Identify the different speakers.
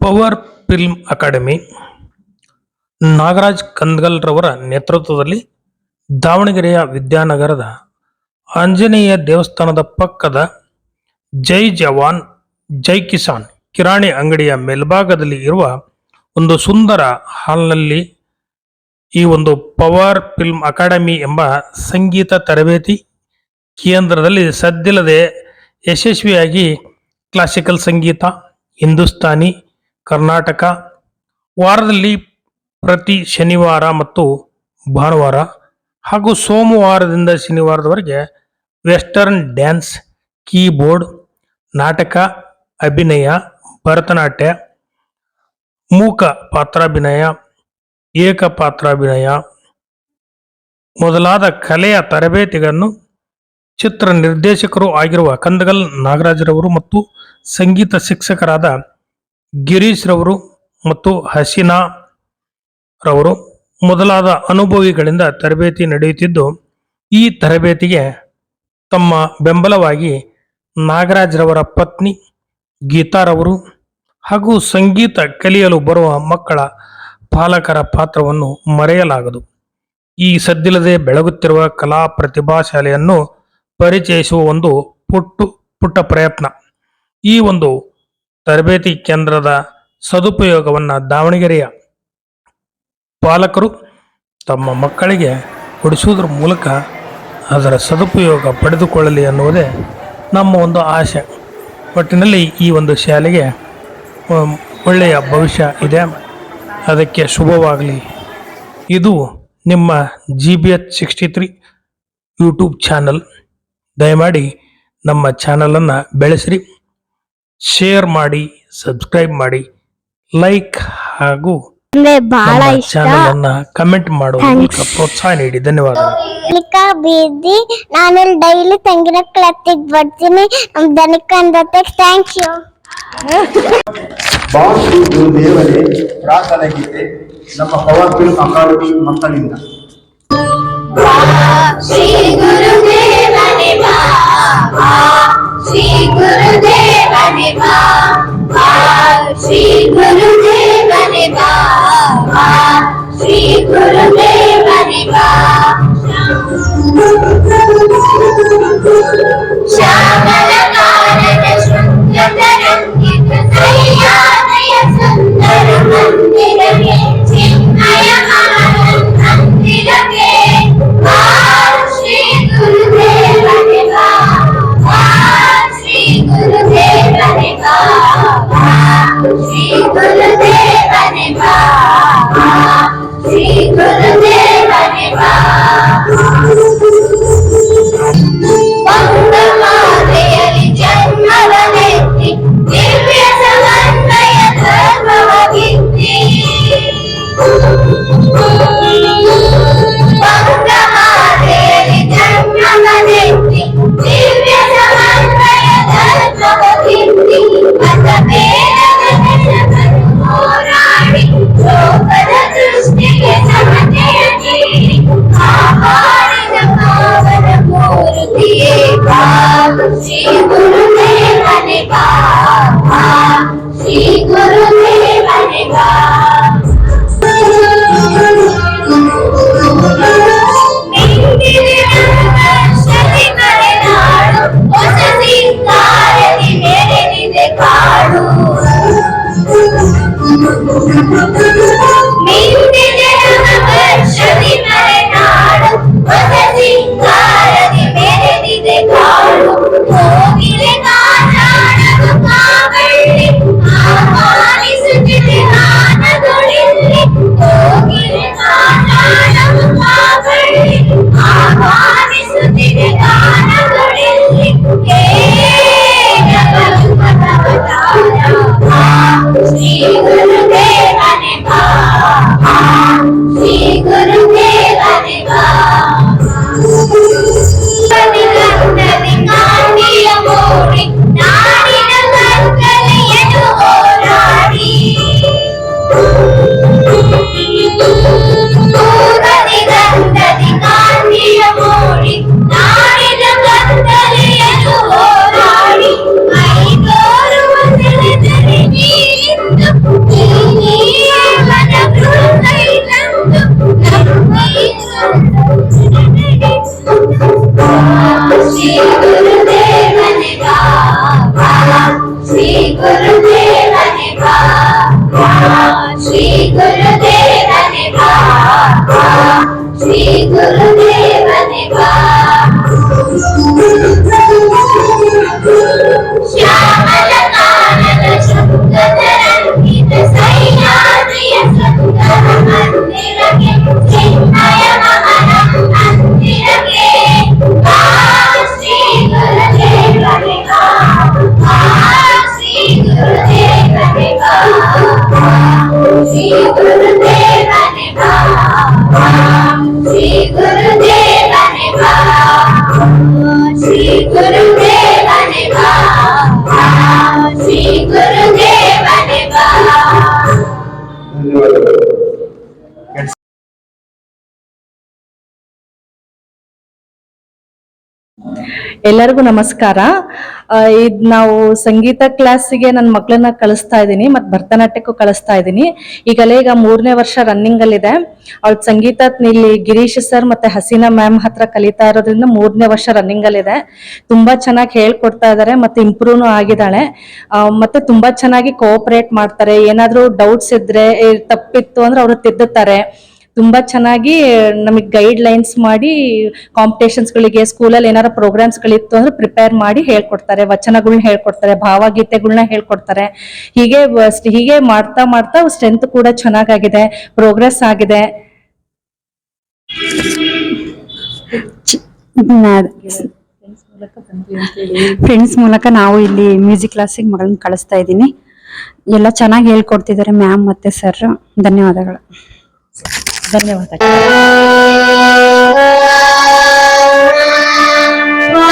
Speaker 1: Power film academy, Nagaraj ಕಂದಗಲ್ರವರ ನೇತೃತ್ವದಲ್ಲಿ ದಾವಣಗೆರೆಯ ವಿದ್ಯಾನಗರದ ಆಂಜನೇಯ ದೇವಸ್ಥಾನದ ಪಕ್ಕದ ಜೈ ಜವಾನ್, ಜೈ ಕಿಸಾನ್ ಕಿರಾಣಿ ಅಂಗಡಿಯ ಮೇಲ್ಭಾಗದಲ್ಲಿ ಇರುವ ಒಂದು ಸುಂದರ ಹಾಲ್ನಲ್ಲಿ ಈ ಒಂದು ಪವರ್ ಫಿಲ್ಮ್ ಅಕಾಡೆಮಿ ಎಂಬ ಸಂಗೀತ ತರಬೇತಿ ಕೇಂದ್ರದಲ್ಲಿ ಸದ್ದಿಲ್ಲದೆ ಯಶಸ್ವಿಯಾಗಿ ಕ್ಲಾಸಿಕಲ್ ಸಂಗೀತ, ಹಿಂದೂಸ್ತಾನಿ ಕರ್ನಾಟಕ ವಾರದಲ್ಲಿ ಪ್ರತಿ ಶನಿವಾರ ಮತ್ತು ಭಾನುವಾರ ಹಾಗೂ ಸೋಮವಾರದಿಂದ ಶನಿವಾರದವರೆಗೆ ವೆಸ್ಟರ್ನ್ ಡ್ಯಾನ್ಸ್, ಕೀಬೋರ್ಡ್, ನಾಟಕ, ಅಭಿನಯ, ಭರತನಾಟ್ಯ, ಮೂಕ ಪಾತ್ರಾಭಿನಯ ಏಕಪಾತ್ರಾಭಿನಯ ಮೊದಲಾದ ಕಲೆಯ ತರಬೇತಿಗಳನ್ನು ಚಿತ್ರ ನಿರ್ದೇಶಕರು ಆಗಿರುವ ಕಂದಗಲ್ ನಾಗರಾಜರವರು ಮತ್ತು ಸಂಗೀತ ಶಿಕ್ಷಕರಾದ ಗಿರೀಶ್ ರವರು ಮತ್ತು ಹಸೀನಾ ರವರು ಮೊದಲಾದ ಅನುಭವಿಗಳಿಂದ ತರಬೇತಿ ನಡೆಯುತ್ತಿದ್ದು, ಈ ತರಬೇತಿಗೆ ತಮ್ಮ ಬೆಂಬಲವಾಗಿ ನಾಗರಾಜ್ರವರ ಪತ್ನಿ ಗೀತಾರವರು ಹಾಗೂ ಸಂಗೀತ ಕಲಿಯಲು ಬರುವ ಮಕ್ಕಳ ಪಾಲಕರ ಪಾತ್ರವನ್ನು ಮರೆಯಲಾಗದು. ಈ ಸದ್ದಿಲ್ಲದೆ ಬೆಳಗುತ್ತಿರುವ ಕಲಾ ಪ್ರತಿಭಾ ಶಾಲೆಯನ್ನು ಪರಿಚಯಿಸುವ ಒಂದು ಪುಟ್ಟು ಪುಟ್ಟ ಪ್ರಯತ್ನ. ಈ ಒಂದು ತರಬೇತಿ ಕೇಂದ್ರದ ಸದುಪಯೋಗವನ್ನು ದಾವಣಗೆರೆಯ ಪಾಲಕರು ತಮ್ಮ ಮಕ್ಕಳಿಗೆ ಕೊಡಿಸುವುದರ ಮೂಲಕ ಅದರ ಸದುಪಯೋಗ ಪಡೆದುಕೊಳ್ಳಲಿ ಅನ್ನುವುದೇ ನಮ್ಮ ಒಂದು ಆಶೆ. ಒಟ್ಟಿನಲ್ಲಿ ಈ ಒಂದು ಶಾಲೆಗೆ ಒಳ್ಳೆಯ ಭವಿಷ್ಯ ಇದೆ. ಅದಕ್ಕೆ ಶುಭವಾಗಲಿ. ಇದು ನಿಮ್ಮ G B H sixty three YouTube channel ದಯಮಾಡಿ ನಮ್ಮ ಚಾನಲನ್ನು ಬೆಳೆಸಿರಿ. ಶೇರ್ ಮಾಡಿ ಸಬ್ಸ್ಕ್ರೈಬ್ ಮಾಡಿ ಲೈಕ್ ಹಾಗೂ
Speaker 2: ಅಂದ್ರೆ ಬಹಳ
Speaker 1: ಚಾನಲ್ ಅನ್ನ ಕಮೆಂಟ್ ಮಾಡುವ ಮೂಲಕ ಪ್ರೋತ್ಸಾಹ ನೀಡಿ. ಧನ್ಯವಾದಗಳು.
Speaker 2: ದನಿಕ ಬೀದಿ ನಾನು ಡೈಲಿ ತೆಂಗಿನ ಕ್ಲತ್ತಿಗೆ ಬರ್ತೀನಿ. ನಮ್ ದನಿಕ ಅಂದತ್ತೆ ಥ್ಯಾಂಕ್ ಯು
Speaker 3: ಬಾಸು ದೇವರೇ ಪ್ರಾರ್ಥನೆ ಗೀತೆ ನಮ್ಮ ಪವರ್ ಫಿಲ್ಮ್ ಅಕಾಡೆಮಿ ಮಕ್ಕಳಿಂದ.
Speaker 4: ಶ್ರೀ ಗುರುದೇವನೇ ಬಾ ಬಾ. ಶ್ರೀ ಗುರುದೇವನೇ ಬಾ ಬಾ. ಶ್ರೀ ಗುರುದೇವನೇ ಬಾ ಬಾ. ಶ್ರೀ ಗುರುದೇವನೇ ಬಾ ಶ್ಯಾಮಲ ಗುರುದೇವನೇ ಬಾ శ్రీ గురుదేవని వా శ్యామల ಶ್ರೀ ಗುರುದೇವನೇ
Speaker 5: ಎಲ್ಲರಿಗೂ ನಮಸ್ಕಾರ. ಇದು ನಾವು ಸಂಗೀತ ಕ್ಲಾಸಿಗೆ ನನ್ನ ಮಕ್ಕಳನ್ನ ಕಳಿಸ್ತಾ ಇದ್ದೀನಿ ಮತ್ತು ಭರತನಾಟ್ಯಕ್ಕೂ ಕಳಿಸ್ತಾ ಇದ್ದೀನಿ. ಈಗಲೇ ಈಗ ಮೂರನೇ ವರ್ಷ ರನ್ನಿಂಗ್ ಅಲ್ಲಿದೆ ಅವಳ ಸಂಗೀತ ಇಲ್ಲಿ ಗಿರೀಶ್ ಸರ್ ಮತ್ತೆ ಹಸೀನಾ ಮ್ಯಾಮ್ ಹತ್ರ ಕಲಿತಾ ಇರೋದ್ರಿಂದ ಮೂರನೇ ವರ್ಷ ರನ್ನಿಂಗ್ ಅಲ್ಲಿದೆ ತುಂಬಾ ಚೆನ್ನಾಗಿ ಹೇಳ್ಕೊಡ್ತಾ ಇದ್ದಾರೆ ಮತ್ತೆ ಇಂಪ್ರೂವ್ನು ಆಗಿದ್ದಾಳೆ. ಮತ್ತೆ ತುಂಬಾ ಚೆನ್ನಾಗಿ ಕೋಆಪರೇಟ್ ಮಾಡ್ತಾರೆ. ಏನಾದರೂ ಡೌಟ್ಸ್ ಇದ್ರೆ ಏ, ತಪ್ಪಿತ್ತು ಅಂದ್ರೆ ಅವರು ತಿದ್ದುತ್ತಾರೆ. ತುಂಬಾ ಚೆನ್ನಾಗಿ, ನಮಗೆ ಗೈಡ್ ಲೈನ್ಸ್ ಮಾಡಿ ಕಾಂಪಿಟೇಷನ್ಸ್ಗಳಿಗೆ ಸ್ಕೂಲಲ್ಲಿ ಏನಾರ ಪ್ರೋಗ್ರಾಮ್ಸ್ಗಳಿತ್ತು ಅಂದ್ರೆ ಪ್ರಿಪೇರ್ ಮಾಡಿ ಹೇಳ್ಕೊಡ್ತಾರೆ ವಚನಗಳನ್ನ ಹೇಳ್ಕೊಡ್ತಾರೆ ಭಾವಗೀತೆಗಳನ್ನ ಹೇಳ್ಕೊಡ್ತಾರೆ. ಹೀಗೆ ಹೀಗೆ ಮಾಡ್ತಾ ಮಾಡ್ತಾ ಸ್ಟ್ರೆಂತ್ ಕೂಡ ಚೆನ್ನಾಗಾಗಿದೆ ಪ್ರೋಗ್ರೆಸ್ ಆಗಿದೆ.
Speaker 6: ಫ್ರೆಂಡ್ಸ್ ಮೂಲಕ ನಾವು ಇಲ್ಲಿ ಮ್ಯೂಸಿಕ್ ಕ್ಲಾಸಿಗೆ ಮಗಳನ್ನ ಕಳಿಸ್ತಾ ಇದ್ದೀನಿ. ಎಲ್ಲ ಚೆನ್ನಾಗಿ ಹೇಳ್ಕೊಡ್ತಿದ್ದಾರೆ ಮ್ಯಾಮ್ ಮತ್ತೆ ಸರ್ ಧನ್ಯವಾದಗಳು.
Speaker 5: ಧನ್ಯವಾದ
Speaker 4: ವಾ